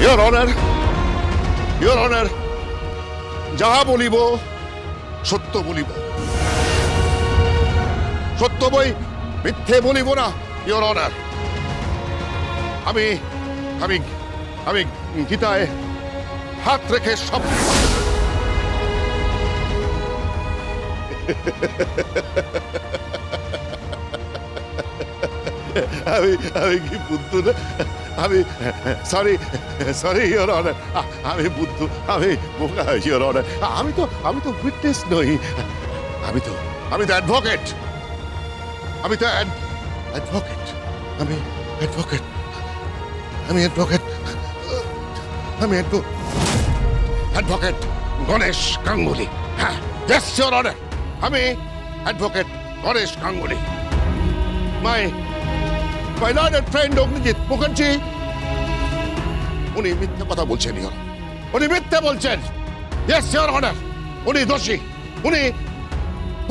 Your honour your honour যাহা বলিব, সত্য বলিব। সত্য বই মিথ্যে বলিব না ইয়োর অনার আমি আমি আমি গীতায় হাত রেখে সব আমি আমি কি বুদ্ধ না? আমি সরি সরি ইয়োর অনার আমি বুদ্ধ, আমি বোকা ইয়োর অনার আমি তো আমি তো উইটনেস নই। আমি তো আমি তো অ্যাডভোকেট আমি তো অ্যাডভোকেট আমি অ্যাডভোকেট আমি অ্যাডভোকেট আমি অ্যাডভোকেট গণেশ গাঙ্গুলি হ্যাঁ ইয়োর অনার আমি advocate Ganesh Ganguly my learned friend Agnijit Mukherjee. উনি মিথ্যে কথা বলছেন ইয়োর উনি মিথ্যে বলছেন। ইয়েস ইয়োর অনার উনি দোষী। উনি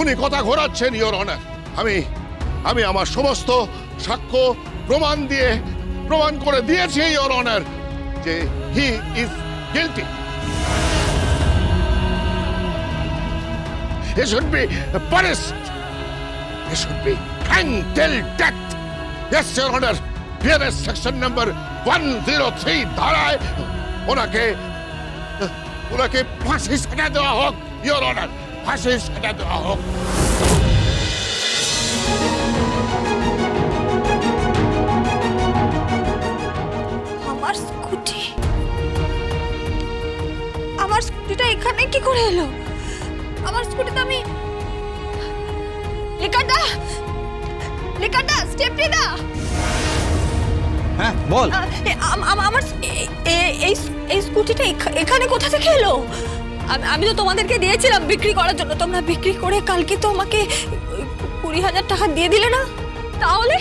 উনি কথা ঘোরাচ্ছেন ইয়োর অনার আমি আমি আমার সমস্ত সাক্ষ্য প্রমাণ দিয়ে, প্রমাণ করে দিয়েছি ইয়োর অনার যে he is guilty He should be punished. He should be hanged till death. Yes, Your Honor. PNS section number 103 ধারায় ওনাকে ওনাকে ফাঁসি সাজা দেওয়া হোক ইয়োর অনার ফাঁসি সাজা দেওয়া হোক। আমার স্কুটি। আমার স্কুটিটা এখানে কি করে এলো? আমার স্কুটিতে আমি লেখাটা লেখাটা স্টেপনি দা হ্যাঁ বল। আম- আম- আমার এই এই স্কুটিটা এখা- এখানে কোথা থেকে এলো? আমি- তো তোমাদেরকে দিয়েছিলাম বিক্রি করার জন্য। তোমরা বিক্রি করে কালকে তো আমাকে কুড়ি হাজার টাকা দিয়ে দিলে না? তাহলে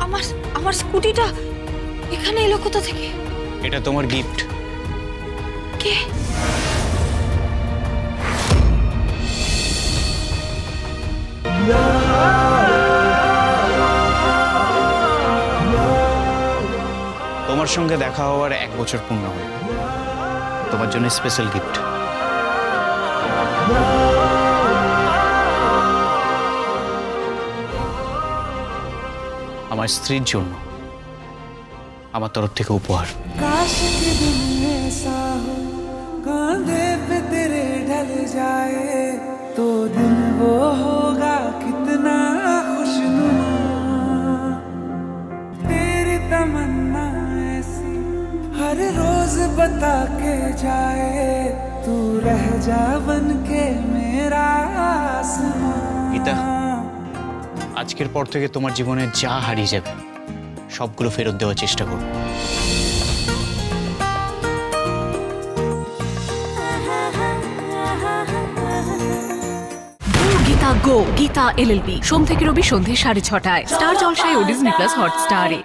আমার আমার স্কুটিটা এখানে এলো কোথা থেকে? এটা তোমার গিফট। কে? তোমার সঙ্গে দেখা হওয়ার এক বছর পূর্ণ হয়ে তোমার জন্য স্পেশাল গিফট আমার স্ত্রীর জন্য আমার তরফ থেকে উপহার काश के दिन ऐसा हो कांधे पे तेरे ढल जाए तो दिन वो होगा कितना बता के जाए तू रह जा बन के मेरा आसमां গীতা আজকের পর থেকে তোমার জীবনে যা হারিয়ে যাবে সবগুলো ফেরত দেওয়ার চেষ্টা করবো গীতা গো গীতা এলএলবি সোম থেকে রবি সন্ধে সাড়ে ছটায় স্টার জলসায় ও ডিজনি প্লাস হটস্টারে